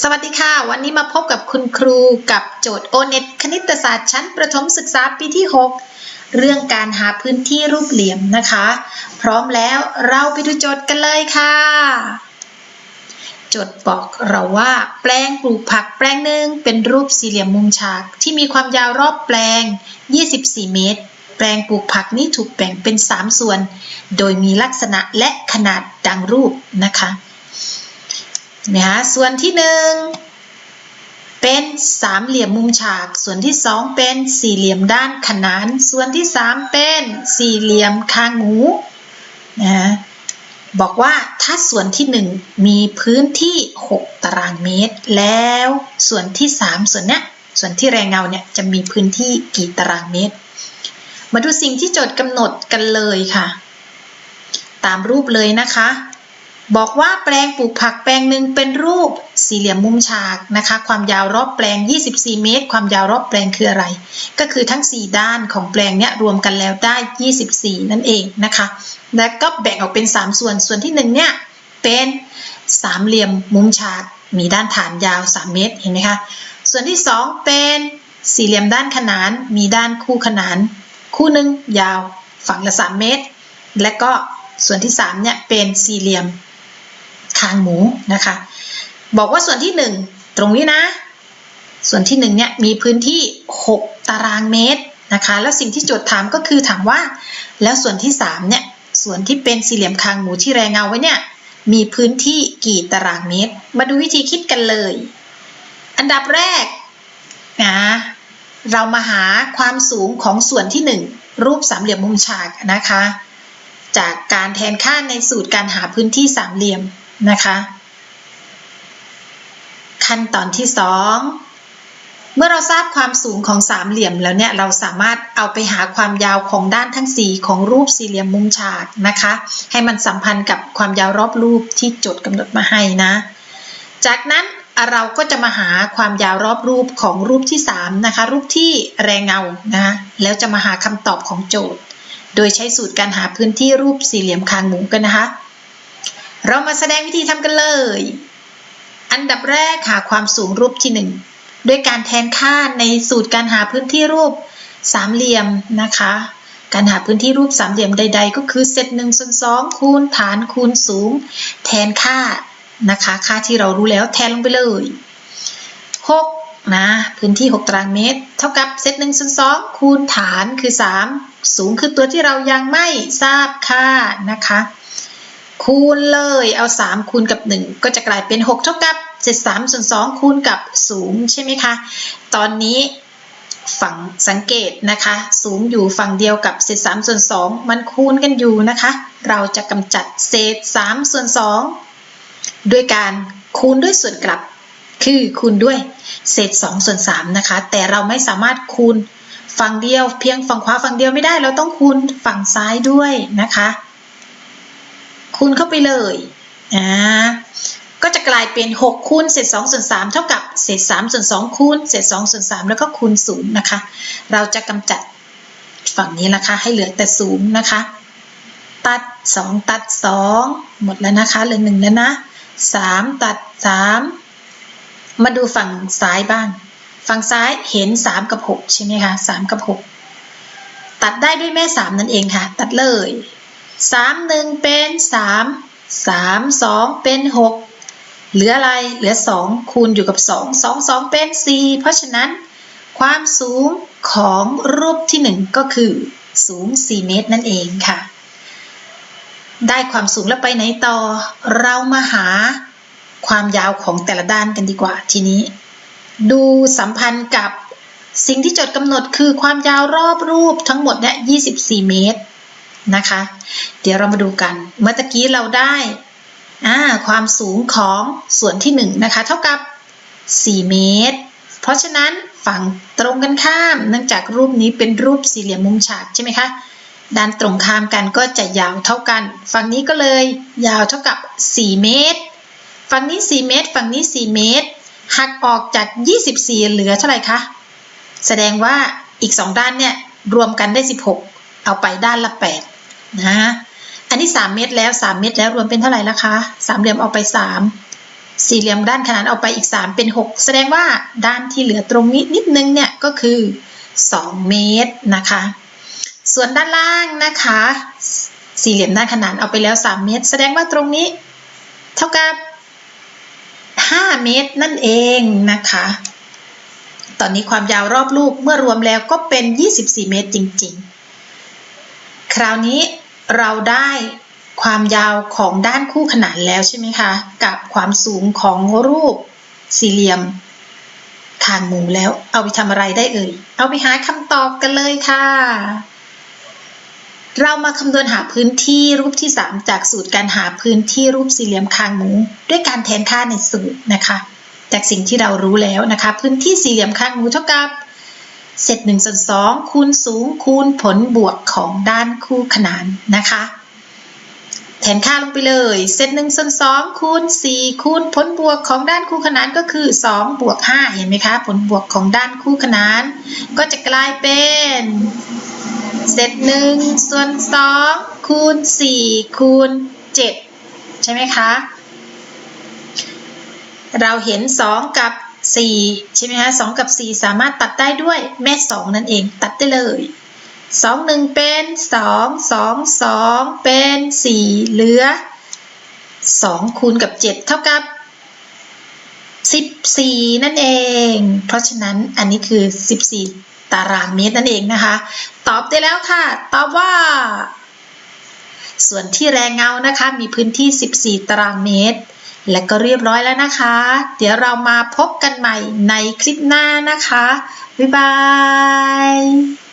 สวัสดีค่ะ วันนี้มาพบกับคุณครูกับโจทย์ o n e t คณิตศาสตร์ชั้นประถมศึกษาปีที่ 6 เรื่องการหาพื้นที่รูปเหลี่ยมนะคะ พร้อมแล้วเราไปดูโจทย์กันเลยค่ะ โจทย์บอกเราว่า แปลงปลูกผักแปลงหนึ่งเป็นรูปสี่เหลี่ยมมุมฉาก ที่มีความยาวรอบแปลง 24 เมตร แปลงปลูกผักนี้ถูกแบ่งเป็น 3 ส่วน โดยมีลักษณะและขนาดดังรูปนะคะ นะคะส่วนที่หนึ่งเป็นสามเหลี่ยมมุมฉาก ส่วนที่สองเป็นสี่เหลี่ยมด้านขนาน ส่วนที่สามเป็นสี่เหลี่ยมคางหมูนะบอกว่าถ้าส่วนที่หนึ่งมีพื้นที่ 6 ตารางเมตร แล้วส่วนที่สามส่วนเนี้ยส่วนที่แรงเงาเนี่ยจะมีพื้นที่กี่ตารางเมตร มาดูสิ่งที่โจทย์กำหนดกันเลยค่ะ ตามรูปเลยนะคะ บอกว่าแปลงปลูกผักแปลงหนึ่งเป็นรูปสี่เหลี่ยมมุมฉากนะคะ ความยาวรอบแปลง 24 เมตร ความยาวรอบแปลงคืออะไร ก็คือทั้ง 4 ด้านของแปลงเนี้ยรวมกันแล้วได้ 24 นั่นเองนะคะ แล้วก็แบ่งออกเป็น 3 ส่วน ส่วนที่1เนี่ยเป็นสามเหลี่ยมมุมฉาก มีด้านฐานยาว 3 เมตร เห็นไหมคะ ส่วนที่ 2 เป็นสี่เหลี่ยมด้านขนาน มีด้านคู่ขนาน คู่หนึ่งยาวฝั่งละ 3 เมตร และก็ส่วนที่3เนี่ยเป็นสี่เหลี่ยม คางหมูนะคะ บอกว่าส่วนที่ 1 ตรงนี้นะ ส่วนที่1เนี่ยมีพื้นที่ 6 ตารางเมตรนะคะ แล้วสิ่งที่โจทย์ถามก็คือถามว่า แล้วส่วนที่3เนี่ยส่วนที่เป็นสี่เหลี่ยมคางหมูที่แรงเงาไว้เนี่ยมีพื้นที่กี่ตารางเมตร มาดูวิธีคิดกันเลย อันดับแรกนะเรามาหาความสูงของส่วนที่ 1 รูปสามเหลี่ยมมุมฉากนะคะ จากการแทนค่าในสูตรการหาพื้นที่สามเหลี่ยม นะคะ ขั้นตอนที่2เมื่อเราทราบความสูงของสามเหลี่ยมแล้วเนี่ยเราสามารถเอาไปหาความยาวของด้านทั้ง4ของรูปสี่เหลี่ยมมุมฉากนะคะ ให้มันสัมพันธ์กับความยาวรอบรูปที่โจทย์กำหนดมาให้นะ จากนั้นเราก็จะมาหาความยาวรอบรูปของรูปที่3นะคะรูปที่แรงเงานะแล้วจะมาหาคำตอบของโจทย์ โดยใช้สูตรการหาพื้นที่รูปสี่เหลี่ยมคางหมูกันนะคะ เรามาแสดงวิธีทำกันเลย อันดับแรกหาความสูงรูปที่ 1 ด้วยการแทนค่าในสูตรการหาพื้นที่รูปสามเหลี่ยมนะคะ การหาพื้นที่รูปสามเหลี่ยมใด ๆ ก็คือเซตหนึ่งส่วนสองคูณฐานคูณสูง แทนค่านะคะ ค่าที่เรารู้แล้วแทนลงไปเลย6นะพื้นที่ 6ตารางเมตร เท่ากับเซตหนึ่งส่วนสองคูณฐานคือ 3 สูงคือตัวที่เรายังไม่ทราบค่านะคะ คูณเลย เอา 3 คูณกับ 1 ก็จะกลายเป็น 6 เท่ากับเศษ3ส่วน2คูณกับสูงใช่ไหมคะ ตอนนี้ฝั่งสังเกตนะคะ สูงอยู่ฝั่งเดียวกับเศษ3ส่วน2มันคูณกันอยู่นะคะ เราจะกำจัดเศษ3ส่วน2ด้วยการคูณด้วยส่วนกลับ คือคูณด้วยเศษ2ส่วน3นะคะ แต่เราไม่สามารถคูณฝั่งเดียว เพียงฝั่งขวาฝั่งเดียวไม่ได้ เราต้องคูณฝั่งซ้ายด้วยนะคะ คูณเข้าไปเลยอ่าก็จะกลายเป็น 6 คูณเศษ2ส่วน3เท่ากับเศษ3ส่วน2คูณเศษ2ส่วน3แล้วก็คูณ0นะคะ เราจะกำจัดฝั่งนี้นะคะ ให้เหลือแต่0นะคะ ตัด 2 ตัด 2 หมดแล้วนะคะ เหลือ1แล้วนะ 3 ตัด 3 มาดูฝั่งซ้ายบ้าง ฝั่งซ้ายเห็น 3 กับ 6 ใช่ไหมคะ 3 กับ 6 ตัดได้ด้วยแม่ 3 นั่นเองค่ะ ตัดเลย 3 1เป็น3 3 2เป็น6เหลืออะไร เหลือ2คูณอยู่กับ2 2 2เป็น4เพราะฉะนั้น ความสูงของรูปที่1ก็คือสูง 4 เมตรนั่นเองค่ะ ได้ความสูงแล้วไปไหนต่อ เรามาหาความยาวของแต่ละด้านกันดีกว่าทีนี้ ดูสัมพันธ์กับสิ่งที่จทย์กำหนดคือความยาวรอบรูปทั้งหมดเนี่ย24 เมตร นะคะ เดี๋ยวเรามาดูกัน เมื่อตะกี้เราได้ความสูงของส่วนที่1นะคะ เท่ากับ 4 เมตร เพราะฉะนั้นฝั่งตรงกันข้าม เนื่องจากรูปนี้เป็นรูปสี่เหลี่ยมมุมฉากใช่ไหมคะด้านตรงข้ามกันก็จะยาวเท่ากัน ฝั่งนี้ก็เลยยาวเท่ากับ 4 เมตร ฝั่งนี้ 4 เมตร ฝั่งนี้ 4 เมตร หักออกจาก 24 เหลือเท่าไหร่คะ แสดงว่าอีก 2 ด้านเนี่ยรวมกันได้ 16 เอาไปด้านละ 8 นะ อันนี้ 3 เมตรแล้ว 3 เมตรแล้วรวมเป็นเท่าไหร่ละคะสามเหลี่ยมเอาไป 3 สี่เหลี่ยมด้านขนานเอาไปอีก 3 เป็น 6 แสดงว่าด้านที่เหลือตรงนี้นิดนึงเนี่ยก็คือ 2 เมตรนะคะ ส่วนด้านล่างนะคะ สี่เหลี่ยมด้านขนานเอาไปแล้ว 3 เมตร แสดงว่าตรงนี้ เท่ากับ 5 เมตรนั่นเองนะคะตอนนี้ความยาวรอบลูกเมื่อรวมแล้วก็เป็น 24 เมตรจริง ๆ คราวนี้ เราได้ความยาวของด้านคู่ขนานแล้วใช่ไหมคะ กับความสูงของรูปสี่เหลี่ยมคางหมูแล้ว เอาไปทำอะไรได้เอ่ย เอาไปหาคำตอบกันเลยค่ะ เรามาคำนวณหาพื้นที่รูปที่ 3 จากสูตรการหาพื้นที่รูปสี่เหลี่ยมคางหมู ด้วยการแทนค่าในสูตรนะคะ จากสิ่งที่เรารู้แล้วนะคะ พื้นที่สี่เหลี่ยมคางหมูเท่ากับ เศษหนึ่งส่วนสองคูณสูงคูณผลบวกของด้านคู่ขนานนะคะแทนค่าลงไปเลยเศษหนึ่งส่วนสองคูณสี่คูณผลบวกของด้านคู่ขนานก็คือสองบวกห้าเห็นไหมคะ ผลบวกของด้านคู่ขนาน ก็จะกลายเป็นเศษหนึ่งส่วนสองคูณสี่คูณเจ็ดใช่ไหมคะ เราเห็น2กับ 4 ใช่ไหมคะ2กับ 4 สามารถตัดได้ด้วยแม่ 2 นั่นเองตัดได้เลย 2 1 เป็น 2 2 2 เป็น 4 เหลือ 2 คูณกับ 7 เท่ากับ 14 นั่นเอง เพราะฉะนั้นอันนี้คือ 14 ตารางเมตรนั่นเองนะคะ ตอบได้แล้วค่ะ ตอบว่า ส่วนที่แรงเงานะคะมีพื้นที่ 14 ตารางเมตร และก็เรียบร้อยแล้วนะคะ เดี๋ยวเรามาพบกันใหม่ในคลิปหน้านะคะ บ๊ายบาย